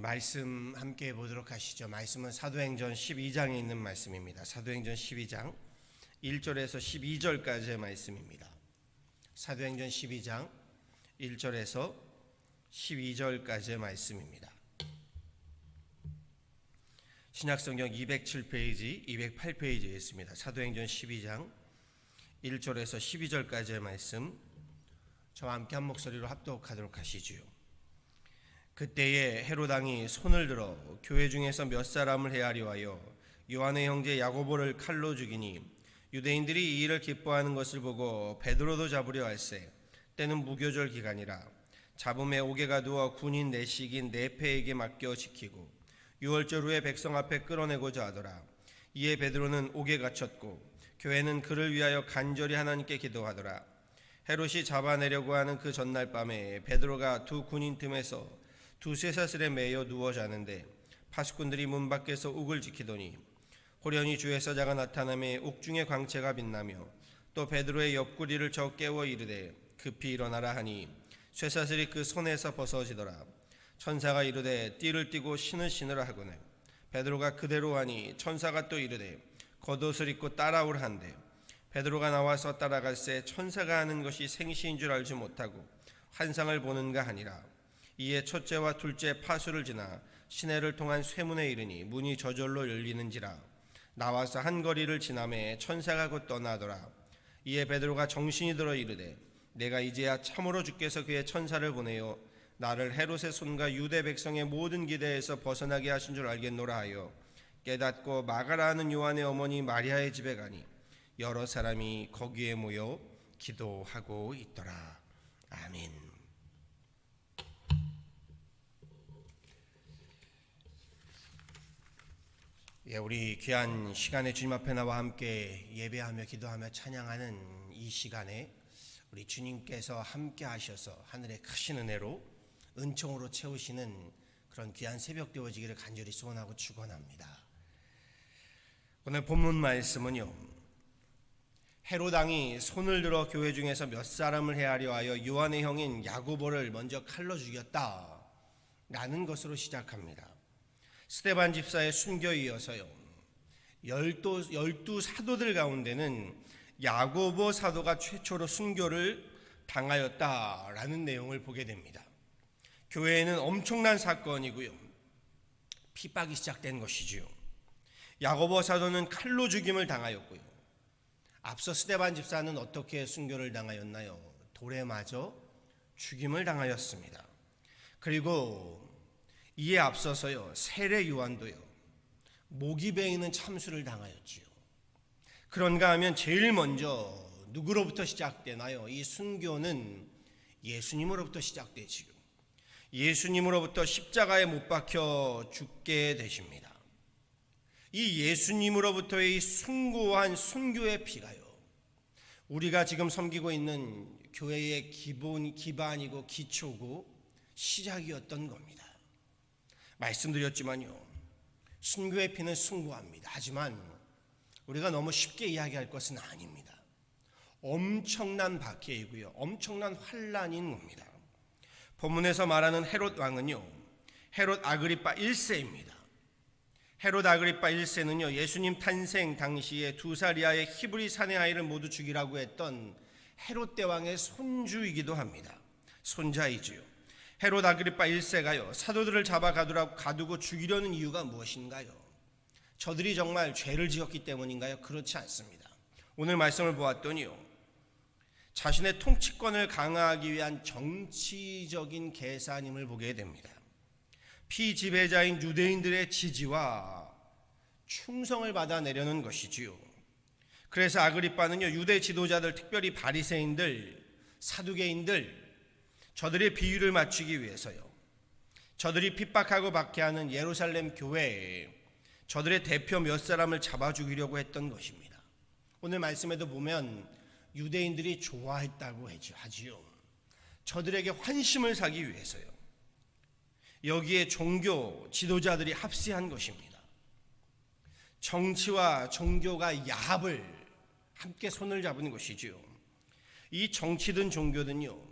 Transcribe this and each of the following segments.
말씀 함께 보도록 하시죠. 말씀은 사도행전 12장에 있는 말씀입니다. 사도행전 12장 1절에서 12절까지의 말씀입니다. 사도행전 12장 1절에서 12절까지의 말씀입니다. 신약성경 207페이지, 208페이지에 있습니다. 사도행전 12장 1절에서 12절까지의 말씀 저와 함께 한 목소리로 합독하도록 하시지요. 그때에 헤로당이 손을 들어 교회 중에서 몇 사람을 헤아려 하여 요한의 형제 야고보를 칼로 죽이니 유대인들이 이 일을 기뻐하는 것을 보고 베드로도 잡으려 할세. 때는 무교절 기간이라 잡음에 옥에가 누워 군인 내식인 네페에게 맡겨 지키고 유월절 후에 백성 앞에 끌어내고자 하더라. 이에 베드로는 옥에 갇혔고 교회는 그를 위하여 간절히 하나님께 기도하더라. 헤롯이 잡아내려고 하는 그 전날 밤에 베드로가 두 군인 틈에서 두 쇠사슬에 매여 누워 자는데 파수꾼들이 문 밖에서 옥을 지키더니 호련히 주의 사자가 나타나며 옥중의 광채가 빛나며 또 베드로의 옆구리를 저 깨워 이르되 급히 일어나라 하니 쇠사슬이 그 손에서 벗어지더라. 천사가 이르되 띠를 띠고 신을 신으라 하거늘. 베드로가 그대로 하니 천사가 또 이르되 겉옷을 입고 따라오라 한대 베드로가 나와서 따라갈새 천사가 하는 것이 생시인 줄 알지 못하고 환상을 보는가 하니라 이에 첫째와 둘째 파수를 지나 시내를 통한 쇠문에 이르니 문이 저절로 열리는지라. 나와서 한 거리를 지나매 천사가 곧 떠나더라. 이에 베드로가 정신이 들어 이르되 내가 이제야 참으로 주께서 그의 천사를 보내어 나를 헤롯의 손과 유대 백성의 모든 기대에서 벗어나게 하신 줄 알겠노라 하여 깨닫고 마가라 하는 요한의 어머니 마리아의 집에 가니 여러 사람이 거기에 모여 기도하고 있더라. 아멘. 예, 우리 귀한 시간에 주님 앞에 나와 함께 예배하며 기도하며 찬양하는 이 시간에 우리 주님께서 함께 하셔서 하늘의 크신 은혜로 은총으로 채우시는 그런 귀한 새벽 되어지기를 간절히 소원하고 축원합니다. 오늘 본문 말씀은요. 헤로당이 손을 들어 교회 중에서 몇 사람을 헤아려 하여 요한의 형인 야고보를 먼저 칼로 죽였다. 라는 것으로 시작합니다. 스테반 집사의 순교에 이어서요. 열두, 열두 사도들 가운데는 야고보 사도가 최초로 순교를 당하였다라는 내용을 보게 됩니다. 교회에는 엄청난 사건이고요. 핍박이 시작된 것이지요. 야고보 사도는 칼로 죽임을 당하였고요. 앞서 스테반 집사는 어떻게 순교를 당하였나요? 돌에 맞아 죽임을 당하였습니다. 그리고 이에 앞서서요 세례 요한도요 모기 베이는 참수를 당하였지요. 그런가 하면 제일 먼저 누구로부터 시작되나요? 이 순교는 예수님으로부터 시작되지요. 예수님으로부터 십자가에 못 박혀 죽게 되십니다. 이 예수님으로부터의 이 숭고한 순교의 피가요. 우리가 지금 섬기고 있는 교회의 기본 기반이고 기초고 시작이었던 겁니다. 말씀드렸지만요. 순교의 피는 숭고합니다. 하지만 우리가 너무 쉽게 이야기할 것은 아닙니다. 엄청난 박해이고요. 엄청난 환란인 겁니다. 본문에서 말하는 헤롯 왕은요. 헤롯 아그리파 1세입니다. 헤롯 아그리파 1세는요. 예수님 탄생 당시에 두 살 이하의 히브리 사내 아이를 모두 죽이라고 했던 헤롯 대왕의 손주이기도 합니다. 손자이지요. 헤롯 아그리파 1세가요. 사도들을 잡아 가두라고 가두고 죽이려는 이유가 무엇인가요? 저들이 정말 죄를 지었기 때문인가요? 그렇지 않습니다. 오늘 말씀을 보았더니요. 자신의 통치권을 강화하기 위한 정치적인 계산임을 보게 됩니다. 피지배자인 유대인들의 지지와 충성을 받아내려는 것이지요. 그래서 아그리파는요 유대 지도자들 특별히 바리새인들 사두개인들 저들의 비유를 맞추기 위해서요. 저들이 핍박하고 박해하는 예루살렘 교회에 저들의 대표 몇 사람을 잡아 죽이려고 했던 것입니다. 오늘 말씀에도 보면 유대인들이 좋아했다고 하지요. 저들에게 환심을 사기 위해서요. 여기에 종교 지도자들이 합세한 것입니다. 정치와 종교가 야합을 함께 손을 잡은 것이지요. 이 정치든 종교든요.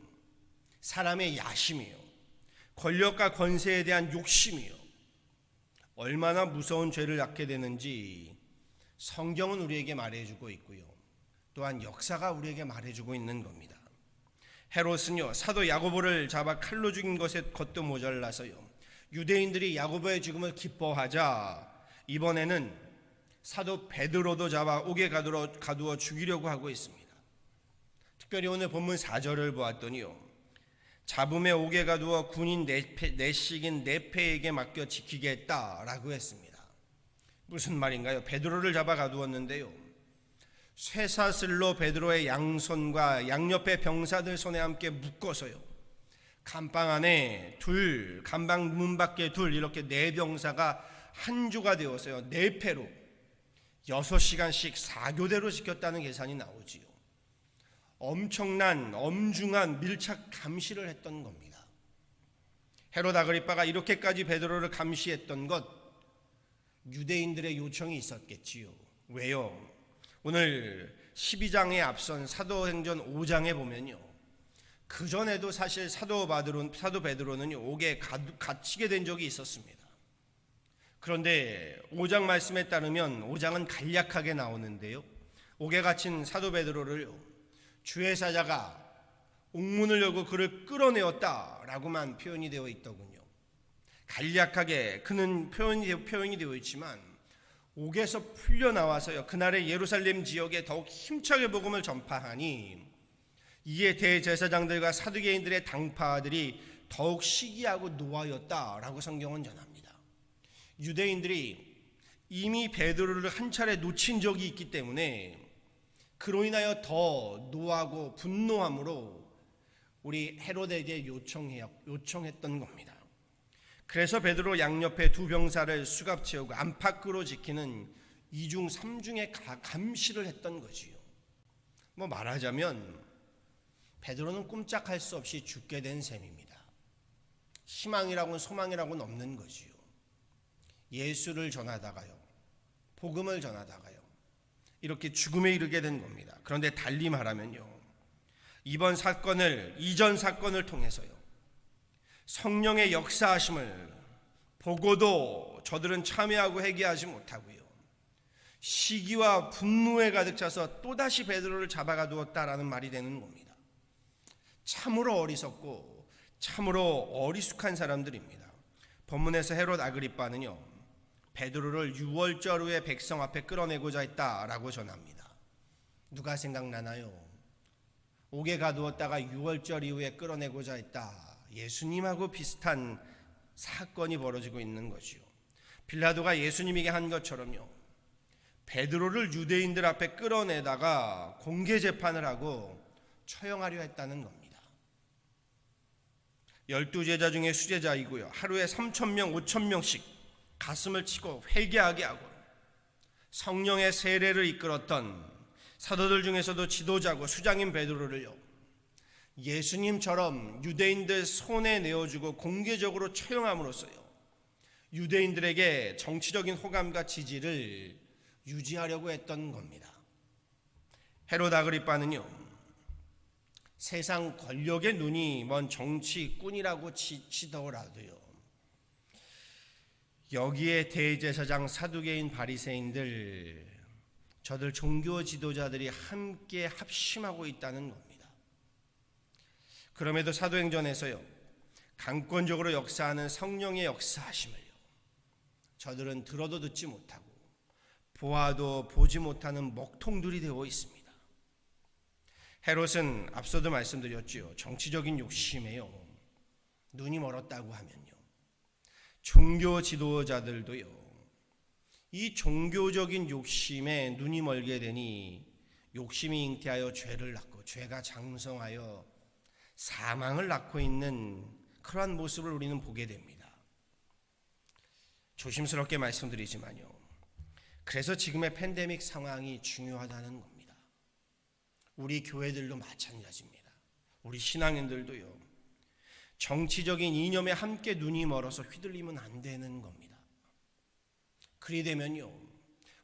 사람의 야심이요. 권력과 권세에 대한 욕심이요. 얼마나 무서운 죄를 낳게 되는지 성경은 우리에게 말해주고 있고요. 또한 역사가 우리에게 말해주고 있는 겁니다. 헤롯은요 사도 야고보를 잡아 칼로 죽인 것에 것도 모자라서요 유대인들이 야고보의 죽음을 기뻐하자 이번에는 사도 베드로도 잡아 옥에 가두어, 죽이려고 하고 있습니다. 특별히 오늘 본문 4절을 보았더니요 잡음에 옥에 가두어 군인 내식인 네페에게 맡겨 지키겠다라고 했습니다. 무슨 말인가요? 베드로를 잡아 가두었는데요. 쇠사슬로 베드로의 양손과 양옆의 병사들 손에 함께 묶어서요. 감방 안에 둘, 감방 문 밖에 둘 이렇게 네 병사가 한 주가 되어서요. 네 패로 여섯 시간씩 사교대로 지켰다는 계산이 나오지요. 엄청난 엄중한 밀착 감시를 했던 겁니다. 헤롯 아그리빠가 이렇게까지 베드로를 감시했던 것 유대인들의 요청이 있었겠지요. 왜요? 오늘 12장에 앞선 사도행전 5장에 보면요. 그 전에도 사실 사도 바드로 사도 베드로는 옥에 갇히게 된 적이 있었습니다. 그런데 5장 말씀에 따르면 5장은 간략하게 나오는데요. 옥에 갇힌 사도 베드로를 주의 사자가 옥문을 열고 그를 끌어내었다라고만 표현이 되어 있더군요. 간략하게 그는 표현이, 표현이 되어 있지만 옥에서 풀려 나와서요. 그날의 예루살렘 지역에 더욱 힘차게 복음을 전파하니 이에 대제사장들과 사두개인들의 당파들이 더욱 시기하고 노하였다라고 성경은 전합니다. 유대인들이 이미 베드로를 한 차례 놓친 적이 있기 때문에 그로 인하여 더 노하고 분노함으로 우리 헤로데에게 요청해 요청했던 겁니다. 그래서 베드로 양옆에 두 병사를 수갑 채우고 안팎으로 지키는 이중 삼중의 감시를 했던 거지요. 뭐 말하자면 베드로는 꼼짝할 수 없이 죽게 된 셈입니다. 희망이라고는 소망이라고는 없는 거지요. 예수를 전하다가요. 복음을 전하다가요. 이렇게 죽음에 이르게 된 겁니다. 그런데 달리 말하면요. 이번 사건을 이전 사건을 통해서요. 성령의 역사하심을 보고도 저들은 참여하고 회개하지 못하고요. 시기와 분노에 가득 차서 또다시 베드로를 잡아가 두었다라는 말이 되는 겁니다. 참으로 어리석고 참으로 어리숙한 사람들입니다. 본문에서 헤롯 아그리빠는요. 베드로를 6월절 후에 백성 앞에 끌어내고자 했다라고 전합니다. 누가 생각나나요? 옥에 가두었다가 6월절 이후에 끌어내고자 했다. 예수님하고 비슷한 사건이 벌어지고 있는 것이요. 빌라도가 예수님에게 한 것처럼요. 베드로를 유대인들 앞에 끌어내다가 공개 재판을 하고 처형하려 했다는 겁니다. 열두 제자 중에 수제자이고요. 하루에 3천 명, 5천 명씩 가슴을 치고 회개하게 하고 성령의 세례를 이끌었던 사도들 중에서도 지도자고 수장인 베드로를요. 예수님처럼 유대인들 손에 내어주고 공개적으로 처형함으로써요. 유대인들에게 정치적인 호감과 지지를 유지하려고 했던 겁니다. 헤롯 아그리빠는요. 세상 권력의 눈이 먼 정치꾼이라고 치더라도요. 여기에 대제사장 사두개인 바리새인들 저들 종교 지도자들이 함께 합심하고 있다는 겁니다. 그럼에도 사도행전에서요. 강권적으로 역사하는 성령의 역사하심을요. 저들은 들어도 듣지 못하고 보아도 보지 못하는 먹통들이 되어 있습니다. 헤롯은 앞서도 말씀드렸지요. 정치적인 욕심에요. 눈이 멀었다고 하면요. 종교 지도자들도요. 이 종교적인 욕심에 눈이 멀게 되니 욕심이 잉태하여 죄를 낳고 죄가 장성하여 사망을 낳고 있는 그러한 모습을 우리는 보게 됩니다. 조심스럽게 말씀드리지만요. 그래서 지금의 팬데믹 상황이 중요하다는 겁니다. 우리 교회들도 마찬가지입니다. 우리 신앙인들도요. 정치적인 이념에 함께 눈이 멀어서 휘둘리면 안 되는 겁니다. 그리 되면요.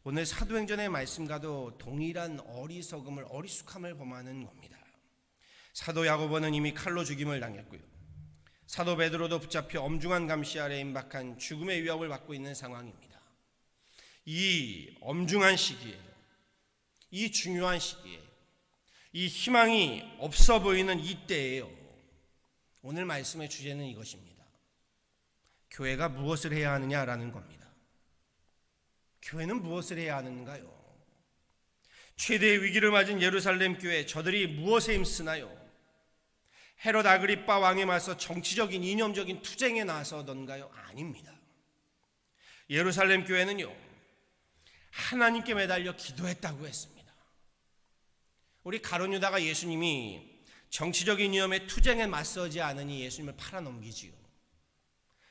오늘 사도행전의 말씀과도 동일한 어리석음을 어리숙함을 범하는 겁니다. 사도 야고보는 이미 칼로 죽임을 당했고요. 사도 베드로도 붙잡혀 엄중한 감시 아래 임박한 죽음의 위협을 받고 있는 상황입니다. 이 엄중한 시기에 이 중요한 시기에 이 희망이 없어 보이는 이때에요. 오늘 말씀의 주제는 이것입니다. 교회가 무엇을 해야 하느냐라는 겁니다. 교회는 무엇을 해야 하는가요? 최대의 위기를 맞은 예루살렘 교회 저들이 무엇에 힘쓰나요? 헤롯 아그리빠 왕에 맞서 정치적인 이념적인 투쟁에 나서던가요? 아닙니다. 예루살렘 교회는요. 하나님께 매달려 기도했다고 했습니다. 우리 가론 유다가 예수님이 정치적인 이념의 투쟁에 맞서지 않으니 예수님을 팔아넘기지요.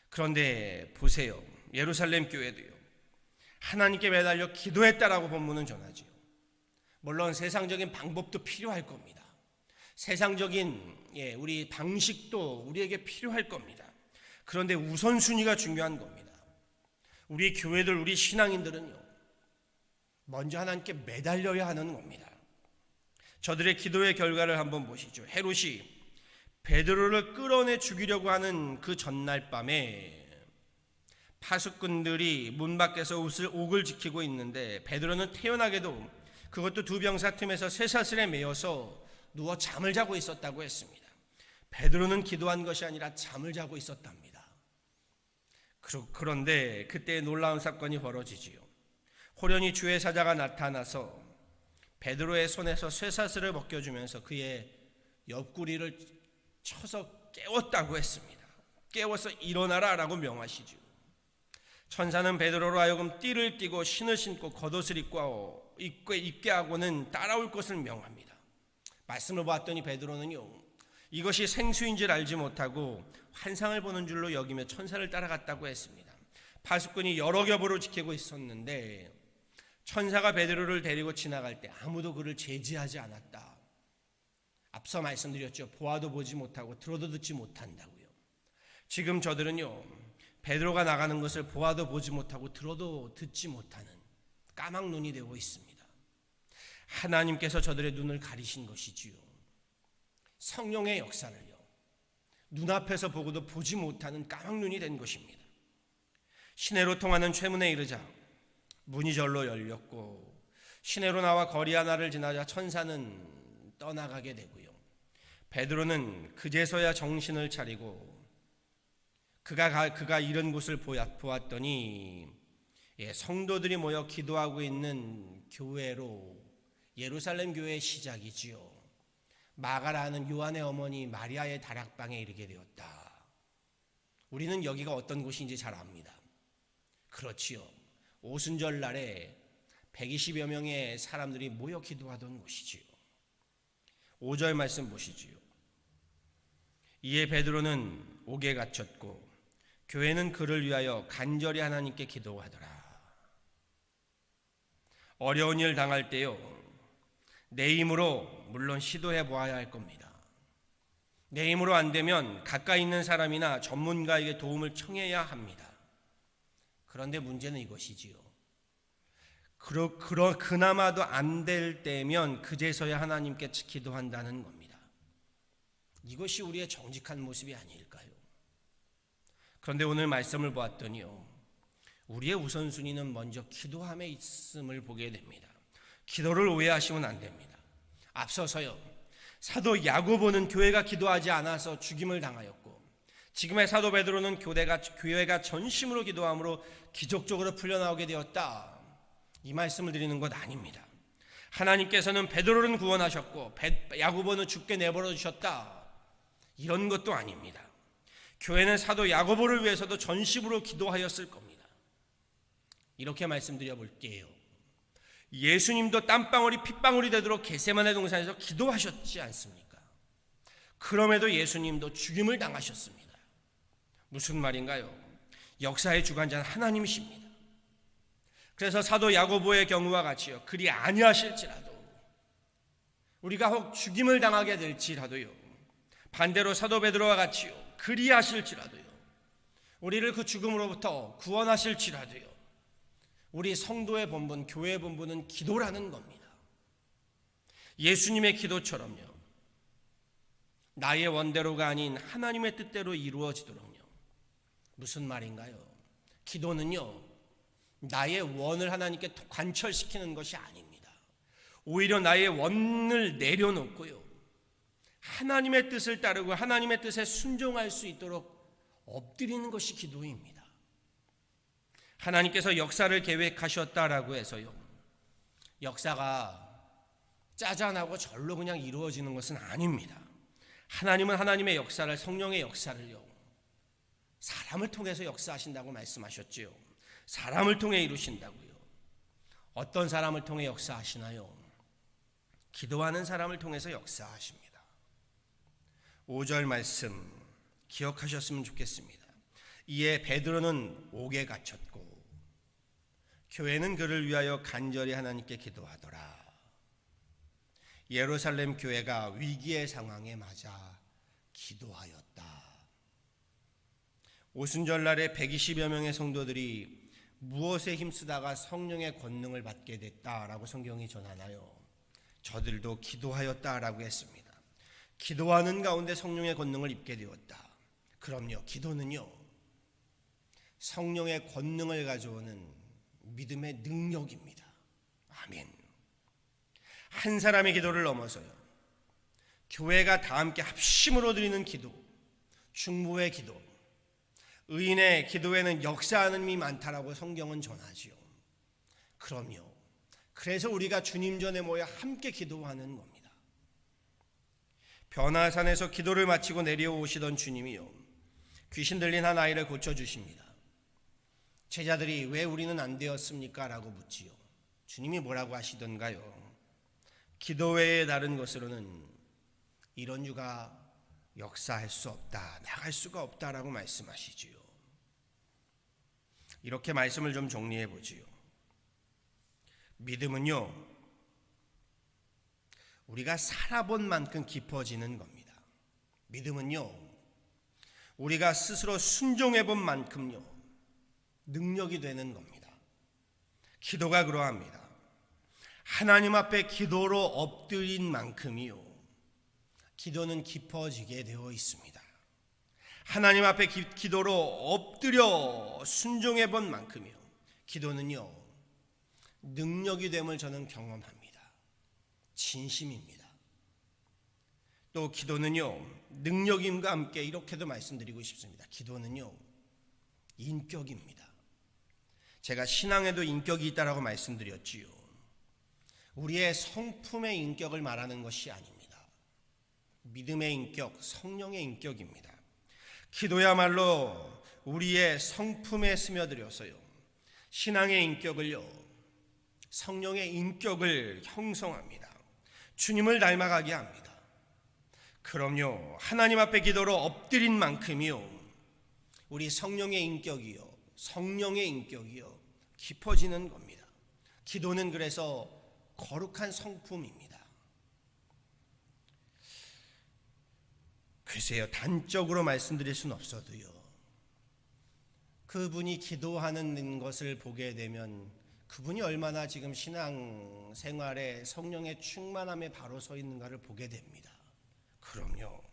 그런데 보세요. 예루살렘 교회도요. 하나님께 매달려 기도했다라고 본문은 전하지요. 물론 세상적인 방법도 필요할 겁니다. 세상적인 예, 우리 방식도 우리에게 필요할 겁니다. 그런데 우선순위가 중요한 겁니다. 우리 교회들, 우리 신앙인들은요, 먼저 하나님께 매달려야 하는 겁니다. 저들의 기도의 결과를 한번 보시죠. 헤롯이 베드로를 끌어내 죽이려고 하는 그 전날 밤에 파수꾼들이 문 밖에서 옷을 옥을 지키고 있는데 베드로는 태연하게도 그것도 두 병사 틈에서 쇠사슬에 매여서 누워 잠을 자고 있었다고 했습니다. 베드로는 기도한 것이 아니라 잠을 자고 있었답니다. 그런데 그때 놀라운 사건이 벌어지지요. 호련히 주의 사자가 나타나서 베드로의 손에서 쇠사슬을 벗겨주면서 그의 옆구리를 쳐서 깨웠다고 했습니다. 깨워서 일어나라라고 명하시죠. 천사는 베드로로 하여금 띠를 띠고 신을 신고 겉옷을 입고 입게 하고는 따라올 것을 명합니다. 말씀을 보았더니 베드로는요. 이것이 생수인 줄 알지 못하고 환상을 보는 줄로 여기며 천사를 따라갔다고 했습니다. 파수꾼이 여러 겹으로 지키고 있었는데 천사가 베드로를 데리고 지나갈 때 아무도 그를 제지하지 않았다. 앞서 말씀드렸죠. 보아도 보지 못하고 들어도 듣지 못한다고요. 지금 저들은요. 베드로가 나가는 것을 보아도 보지 못하고 들어도 듣지 못하는 까막 눈이 되고 있습니다. 하나님께서 저들의 눈을 가리신 것이지요. 성령의 역사를요. 눈앞에서 보고도 보지 못하는 까막 눈이 된 것입니다. 시내로 통하는 최문에 이르자 문이 절로 열렸고 시내로 나와 거리 하나를 지나자 천사는 떠나가게 되고요. 베드로는 그제서야 정신을 차리고 그가 그가 이런 곳을 보았더니 예, 성도들이 모여 기도하고 있는 교회로 예루살렘 교회의 시작이지요. 마가라는 요한의 어머니 마리아의 다락방에 이르게 되었다. 우리는 여기가 어떤 곳인지 잘 압니다. 그렇지요. 오순절 날에 120여 명의 사람들이 모여 기도하던 곳이지요. 5절 말씀 보시지요. 이에 베드로는 옥에 갇혔고 교회는 그를 위하여 간절히 하나님께 기도하더라. 어려운 일 당할 때요. 내 힘으로 물론 시도해 보아야 할 겁니다. 내 힘으로 안 되면 가까이 있는 사람이나 전문가에게 도움을 청해야 합니다. 그런데 문제는 이것이지요. 그러, 그러, 그나마도 안 될 때면 그제서야 하나님께 기도한다는 겁니다. 이것이 우리의 정직한 모습이 아닐까요? 그런데 오늘 말씀을 보았더니요. 우리의 우선순위는 먼저 기도함에 있음을 보게 됩니다. 기도를 오해하시면 안 됩니다. 앞서서요. 사도 야고보는 교회가 기도하지 않아서 죽임을 당하였고 지금의 사도 베드로는 교대가 교회가 전심으로 기도함으로 기적적으로 풀려나오게 되었다. 이 말씀을 드리는 것 아닙니다. 하나님께서는 베드로는 구원하셨고 야고보는 죽게 내버려 주셨다. 이런 것도 아닙니다. 교회는 사도 야고보를 위해서도 전심으로 기도하였을 겁니다. 이렇게 말씀드려 볼게요. 예수님도 땀방울이 핏방울이 되도록 게세만의 동산에서 기도하셨지 않습니까? 그럼에도 예수님도 죽임을 당하셨습니다. 무슨 말인가요? 역사의 주관자는 하나님이십니다. 그래서 사도 야고보의 경우와 같이요. 그리 아니하실지라도 우리가 혹 죽임을 당하게 될지라도요. 반대로 사도 베드로와 같이요. 그리 하실지라도요. 우리를 그 죽음으로부터 구원하실지라도요. 우리 성도의 본분, 교회의 본분은 기도라는 겁니다. 예수님의 기도처럼요. 나의 원대로가 아닌 하나님의 뜻대로 이루어지도록요. 무슨 말인가요? 기도는요. 나의 원을 하나님께 관철시키는 것이 아닙니다. 오히려 나의 원을 내려놓고요. 하나님의 뜻을 따르고 하나님의 뜻에 순종할 수 있도록 엎드리는 것이 기도입니다. 하나님께서 역사를 계획하셨다라고 해서요. 역사가 짜잔하고 절로 그냥 이루어지는 것은 아닙니다. 하나님은 하나님의 역사를 성령의 역사를요. 사람을 통해서 역사하신다고 말씀하셨지요. 사람을 통해 이루신다고요. 어떤 사람을 통해 역사하시나요? 기도하는 사람을 통해서 역사하십니다. 5절 말씀 기억하셨으면 좋겠습니다. 이에 베드로는 옥에 갇혔고 교회는 그를 위하여 간절히 하나님께 기도하더라. 예루살렘 교회가 위기의 상황에 맞아 기도하였다. 오순절날에 120여 명의 성도들이 무엇에 힘쓰다가 성령의 권능을 받게 됐다라고 성경이 전하나요? 저들도 기도하였다라고 했습니다. 기도하는 가운데 성령의 권능을 입게 되었다. 그럼요, 기도는요, 성령의 권능을 가져오는 믿음의 능력입니다. 아멘. 한 사람의 기도를 넘어서요. 교회가 다 함께 합심으로 드리는 기도, 중보의 기도, 의인의 기도에는 역사하는 힘이 많다라고 성경은 전하지요. 그럼요. 그래서 우리가 주님 전에 모여 함께 기도하는 겁니다. 변화산에서 기도를 마치고 내려오시던 주님이요. 귀신 들린 한 아이를 고쳐 주십니다. 제자들이 왜 우리는 안 되었습니까? 라고 묻지요. 주님이 뭐라고 하시던가요? 기도 외에 다른 것으로는 이런 유가 역사할 수 없다, 나갈 수가 없다라고 말씀하시지요. 이렇게 말씀을 좀 정리해 보지요. 믿음은요, 우리가 살아본 만큼 깊어지는 겁니다. 믿음은요, 우리가 스스로 순종해 본 만큼요, 능력이 되는 겁니다. 기도가 그러합니다. 하나님 앞에 기도로 엎드린 만큼이요. 기도는 깊어지게 되어 있습니다. 하나님 앞에 기, 기도로 엎드려 순종해 본 만큼이요. 기도는요. 능력이 됨을 저는 경험합니다. 진심입니다. 또 기도는요. 능력임과 함께 이렇게도 말씀드리고 싶습니다. 기도는요. 인격입니다. 제가 신앙에도 인격이 있다라고 말씀드렸지요. 우리의 성품의 인격을 말하는 것이 아닙니다. 믿음의 인격, 성령의 인격입니다. 기도야말로 우리의 성품에 스며들어서요. 신앙의 인격을요. 성령의 인격을 형성합니다. 주님을 닮아가게 합니다. 그럼요. 하나님 앞에 기도로 엎드린 만큼이요. 우리 성령의 인격이요. 성령의 인격이요. 깊어지는 겁니다. 기도는 그래서 거룩한 성품입니다. 글쎄요, 단적으로 말씀드릴 수는 없어도요. 그분이 기도하는 것을 보게 되면 그분이 얼마나 지금 신앙 생활에 성령의 충만함에 바로 서 있는가를 보게 됩니다. 그럼요.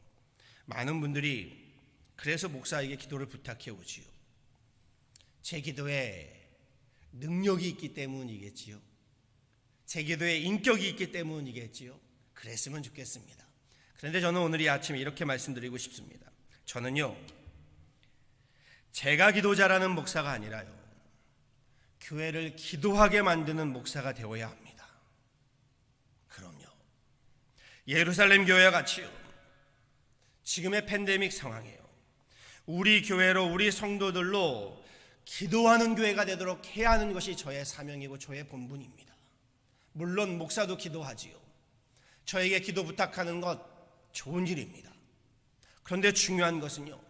많은 분들이 그래서 목사에게 기도를 부탁해 오지요. 제 기도에 능력이 있기 때문이겠지요. 제 기도에 인격이 있기 때문이겠지요. 그랬으면 좋겠습니다. 그런데 저는 오늘 이 아침에 이렇게 말씀드리고 싶습니다. 저는요, 제가 기도자라는 목사가 아니라요, 교회를 기도하게 만드는 목사가 되어야 합니다. 그럼요. 예루살렘 교회와 같이요, 지금의 팬데믹 상황이에요. 우리 교회로, 우리 성도들로 기도하는 교회가 되도록 해야 하는 것이 저의 사명이고 저의 본분입니다. 물론 목사도 기도하지요. 저에게 기도 부탁하는 것 좋은 일입니다. 그런데 중요한 것은요.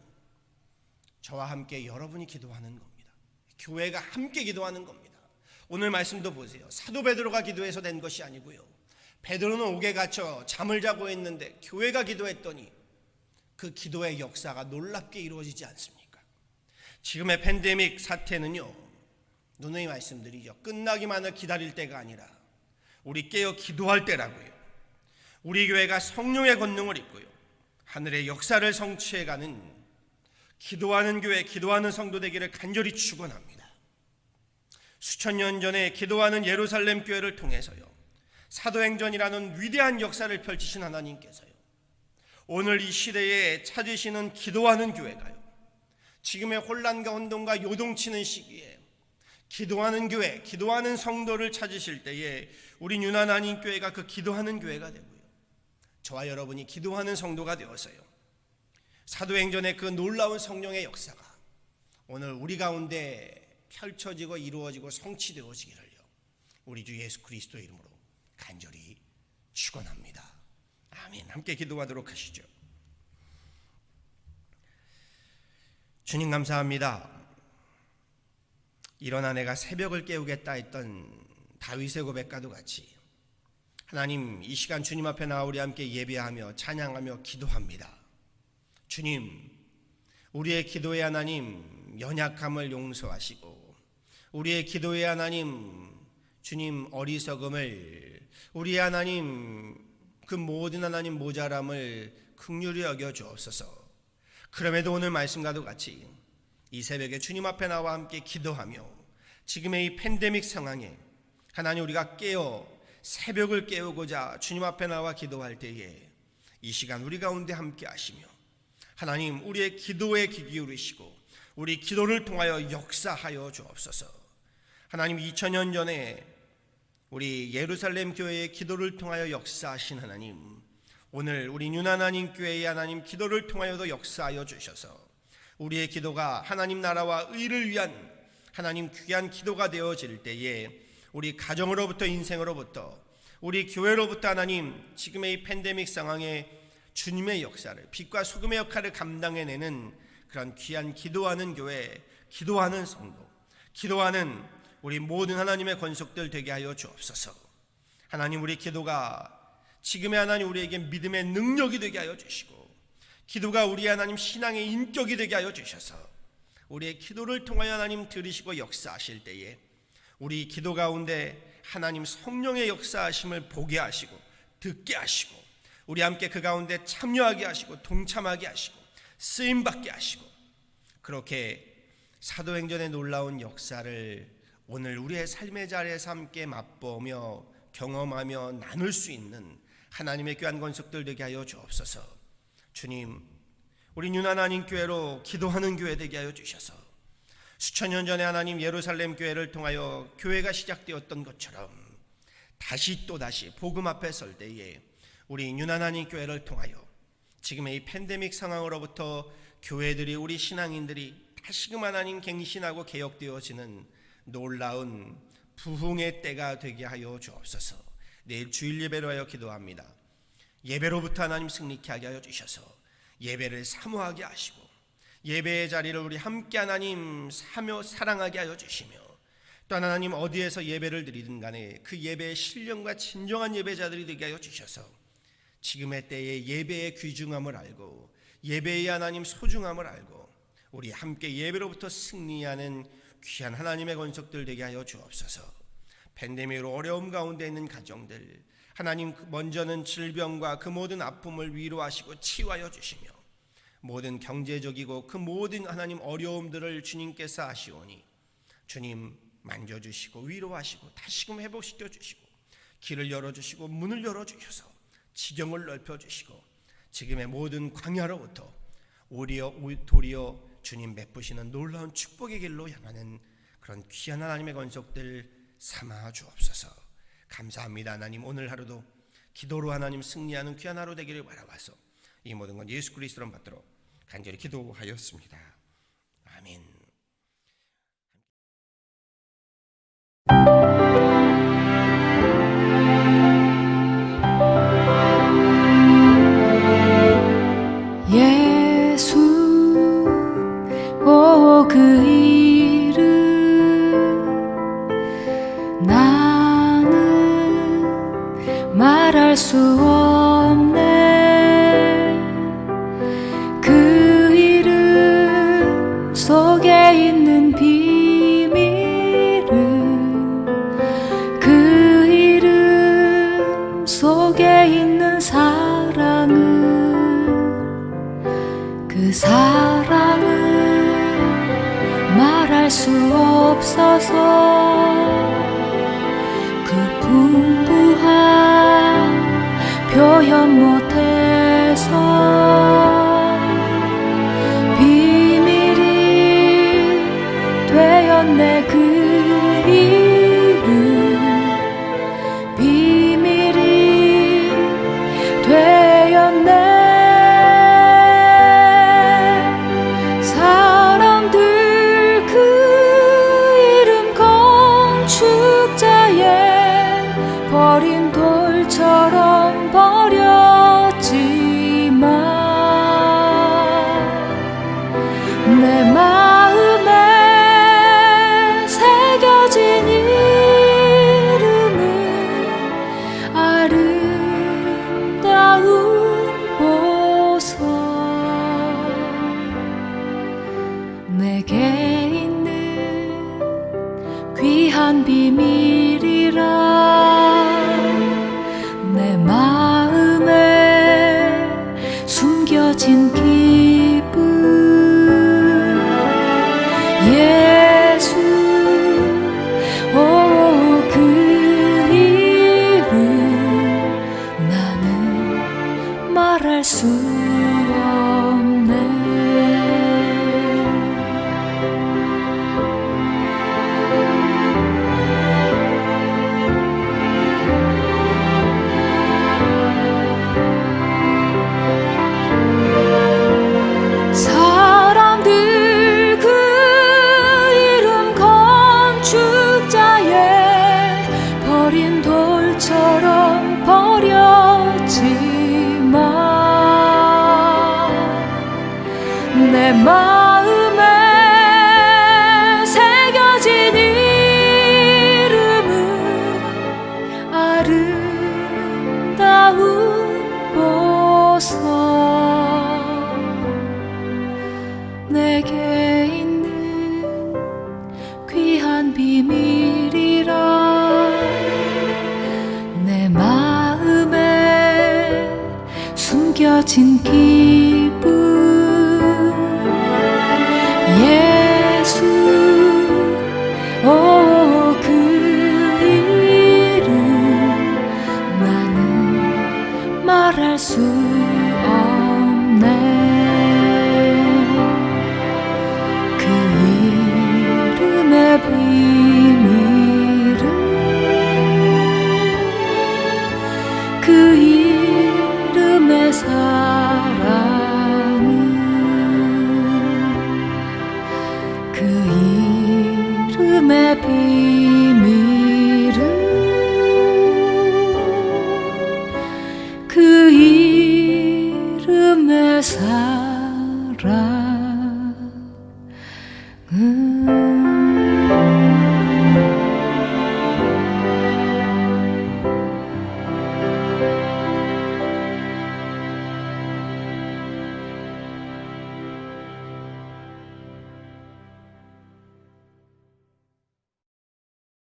저와 함께 여러분이 기도하는 겁니다. 교회가 함께 기도하는 겁니다. 오늘 말씀도 보세요. 사도 베드로가 기도해서 된 것이 아니고요. 베드로는 옥에 갇혀 잠을 자고 있는데 교회가 기도했더니 그 기도의 역사가 놀랍게 이루어지지 않습니까? 지금의 팬데믹 사태는요. 누누이 말씀드리죠. 끝나기만을 기다릴 때가 아니라 우리 깨어 기도할 때라고요. 우리 교회가 성령의 권능을 입고요. 하늘의 역사를 성취해가는 기도하는 교회, 기도하는 성도 되기를 간절히 축원합니다. 수천 년 전에 기도하는 예루살렘 교회를 통해서요. 사도행전이라는 위대한 역사를 펼치신 하나님께서요. 오늘 이 시대에 찾으시는 기도하는 교회가요. 지금의 혼란과 혼돈과 요동치는 시기에 기도하는 교회, 기도하는 성도를 찾으실 때에 우리 유난 한인 교회가 그 기도하는 교회가 되고요. 저와 여러분이 기도하는 성도가 되어서요. 사도행전의 그 놀라운 성령의 역사가 오늘 우리 가운데 펼쳐지고 이루어지고 성취되어지기를요. 우리 주 예수 그리스도 이름으로 간절히 축원합니다. 아멘. 함께 기도하도록 하시죠. 주님 감사합니다. 일어나 내가 새벽을 깨우겠다 했던 다윗의 고백과도 같이 하나님 이 시간 주님 앞에 나와 우리 함께 예배하며 찬양하며 기도합니다. 주님 우리의 기도의 하나님 연약함을 용서하시고 우리의 기도의 하나님 주님 어리석음을 우리 하나님 그 모든 하나님 모자람을 극률히 여겨 주옵소서. 그럼에도 오늘 말씀과도 같이 이 새벽에 주님 앞에 나와 함께 기도하며 지금의 이 팬데믹 상황에 하나님 우리가 깨어 새벽을 깨우고자 주님 앞에 나와 기도할 때에 이 시간 우리 가운데 함께 하시며 하나님 우리의 기도에 귀 기울이시고 우리 기도를 통하여 역사하여 주옵소서. 하나님 2000년 전에 우리 예루살렘 교회의 기도를 통하여 역사하신 하나님 오늘 우리 유나나님 교회의 하나님 기도를 통하여도 역사하여 주셔서 우리의 기도가 하나님 나라와 의를 위한 하나님 귀한 기도가 되어질 때에 우리 가정으로부터 인생으로부터 우리 교회로부터 하나님 지금의 이 팬데믹 상황에 주님의 역사를 빛과 소금의 역할을 감당해내는 그런 귀한 기도하는 교회, 기도하는 성도, 기도하는 우리 모든 하나님의 권속들 되게 하여 주옵소서. 하나님 우리 기도가 지금의 하나님 우리에게 믿음의 능력이 되게 하여 주시고 기도가 우리 하나님 신앙의 인격이 되게 하여 주셔서 우리의 기도를 통하여 하나님 들으시고 역사하실 때에 우리 기도 가운데 하나님 성령의 역사하심을 보게 하시고 듣게 하시고 우리 함께 그 가운데 참여하게 하시고 동참하게 하시고 쓰임 받게 하시고 그렇게 사도행전의 놀라운 역사를 오늘 우리의 삶의 자리에서 함께 맛보며 경험하며 나눌 수 있는 하나님의 귀한 권속들 되게 하여 주옵소서. 주님, 우리 유나나님 교회로 기도하는 교회 되게 하여 주셔서 수천 년 전에 하나님 예루살렘 교회를 통하여 교회가 시작되었던 것처럼 다시 또 다시 복음 앞에 설 때에 우리 유나나님 교회를 통하여 지금의 이 팬데믹 상황으로부터 교회들이 우리 신앙인들이 다시금 하나님 갱신하고 개혁되어지는 놀라운 부흥의 때가 되게 하여 주옵소서. 내일 주일 예배로 하여 기도합니다. 예배로부터 하나님 승리케 하게 하여 주셔서 예배를 사모하게 하시고 예배의 자리를 우리 함께 하나님 사며 사랑하게 하여 주시며 또 하나님 어디에서 예배를 드리든 간에 그 예배의 신령과 진정한 예배자들이 되게 하여 주셔서 지금의 때에 예배의 귀중함을 알고 예배의 하나님 소중함을 알고 우리 함께 예배로부터 승리하는 귀한 하나님의 권속들 되게 하여 주옵소서. 팬데믹으로 어려움 가운데 있는 가정들 하나님 먼저는 질병과 그 모든 아픔을 위로하시고 치유하여 주시며 모든 경제적이고 그 모든 하나님 어려움들을 주님께서 아시오니 주님 만져주시고 위로하시고 다시금 회복시켜 주시고 길을 열어주시고 문을 열어주셔서 지경을 넓혀주시고 지금의 모든 광야로부터 오리어 도리어 주님 베푸시는 놀라운 축복의 길로 향하는 그런 귀한 하나님의 건속들 삼아 주옵소서. 감사합니다 하나님 오늘 하루도 기도로 하나님 승리하는 귀한 하루 되기를 바라와서 이 모든 건 예수 그리스도로 받도록 간절히 기도하였습니다. 아멘. 사랑을 말할 수 없어서 그 풍부한 표현 못해서 비밀이 되었네 그 없네.